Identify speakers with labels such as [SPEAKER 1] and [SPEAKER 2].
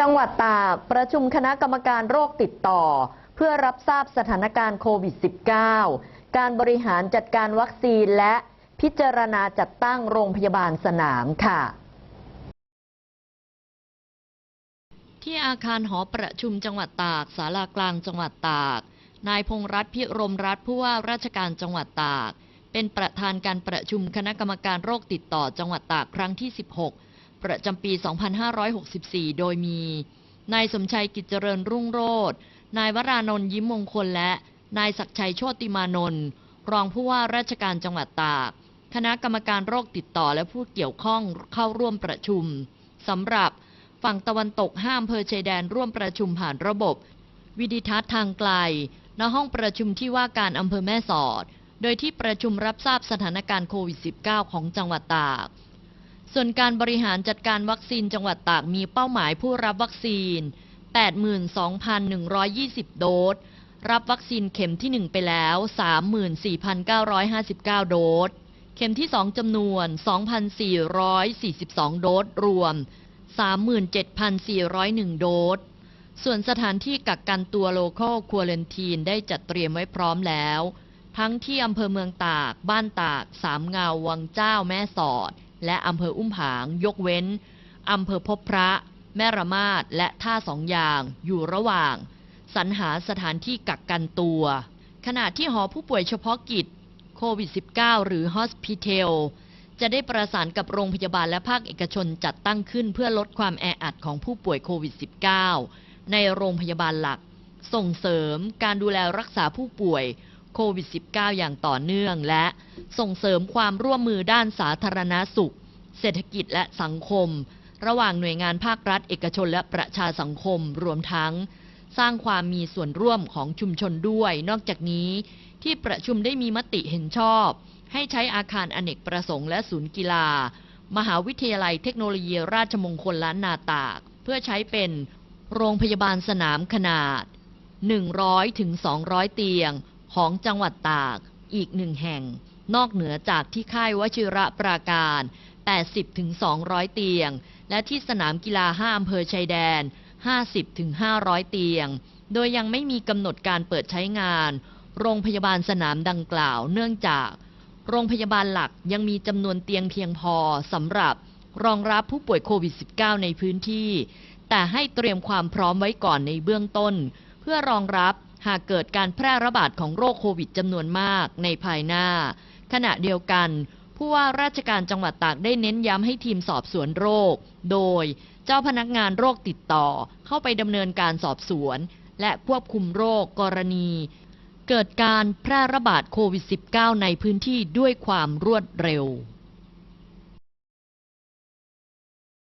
[SPEAKER 1] จังหวัดตากประชุมคณะกรรมการโรคติดต่อ เพื่อรับทราบสถานการณ์โควิด -19 การบริหารจัดการวัคซีนและพิจารณาจัดตั้งโรงพยาบาลสนามค่ะ
[SPEAKER 2] ที่อาคารหอประชุมจังหวัดตากศาลากลางจังหวัดตาก นายพงษ์รัตนพิรมรัตนผู้ว่าราชการจังหวัดตาก เป็นประธานการประชุมคณะกรรมการโรคติดต่อจังหวัดตากครั้งที่ 16 ประจำปี 2564 โดยมี นายสมชัยกิจเจริญรุ่งโรจน์นายวรานนท์ยิ้มมงคลและ นายศักชัยโชติมานนท์รองผู้ว่าราชการจังหวัดตาก คณะกรรมการโรคติดต่อและผู้เกี่ยวข้องเข้าร่วมประชุมสำหรับฝั่งตะวันตกห้ามเภอชายแดนร่วมประชุมผ่านระบบ วิดิทัศน์ทางไกลณห้องประชุมที่ว่าการอำเภอแม่สอด โดยที่ประชุมรับทราบสถานการณ์โควิด -19 ของจังหวัดตาก ส่วนการบริหารจัดการวัคซีนจังหวัดตากมีเป้าหมายผู้รับวัคซีน 82,120 โดส รับวัคซีนเข็มที่ 1 ไปแล้ว 34,959 โดส เข็มที่ 2จำนวน 2,442 โดส รวม 37,401 โดส ส่วนสถานที่กักกันตัวโลคอลควอเลนทีนได้จัดเตรียมไว้พร้อมแล้ว ทั้งที่อำเภอเมืองตาก บ้านตาก สามเงา วังเจ้า แม่สอด และอำเภออุ้มผาง ยกเว้นอำเภอพบพระ แม่ระมาดและท่าสองยางอยู่ระหว่าง สรรหาสถานที่กักกันตัว ขณะที่หอผู้ป่วยเฉพาะกิจโควิด -19 หรือ Hospital จะได้ประสานกับโรงพยาบาลและภาคเอกชนจัดตั้งขึ้นเพื่อลดความแออัดของผู้ป่วยโควิด -19 ในโรงพยาบาลหลัก ส่งเสริมการดูแลรักษาผู้ป่วย โควิด -19 อย่างต่อเนื่อง และส่งเสริมความร่วมมือด้านสาธารณาสุข เศรษฐกิจและสังคม ระหว่างหน่วยงานภาครัฐ เอกชนและประชาสังคมรวมทั้ง สร้างความมีส่วนร่วมของชุมชนด้วย นอกจากนี้ ที่ประชุมได้มีมติเห็นชอบ ให้ใช้อาคารอเนกประสงค์และศูนย์กีฬา มหาวิทยาลัยเทคโนโลยีราชมงคลล้านนาตาก เพื่อใช้เป็นโรงพยาบาลสนามขนาด 100ถึง200 เตียง ของจังหวัดตากอีกหนึ่งแห่ง นอกเหนือจากที่ค่ายวชิระปราการ 80-200 เตียง และที่สนามกีฬา5อำเภอชายแดน 50-500 เตียง โดยยังไม่มีกำหนดการเปิดใช้งาน โรงพยาบาลสนามดังกล่าว เนื่องจากโรงพยาบาลหลักยังมีจำนวนเตียงเพียงพอสำหรับรองรับผู้ป่วยโควิด -19 ในพื้นที่ แต่ให้เตรียมความพร้อมไว้ก่อนในเบื้องต้น เพื่อรองรับ หากเกิดการแพร่ระบาดของโรคโควิดจำนวนมากในภายหน้า ขณะเดียวกัน ผู้ว่าราชการจังหวัดตากได้เน้นย้ำให้ทีมสอบสวนโรค โดยเจ้าพนักงานโรคติดต่อเข้าไปดำเนินการสอบสวน และควบคุมโรคกรณี เกิดการแพร่ระบาดโควิด -19 ในพื้นที่ด้วยความรวดเร็ว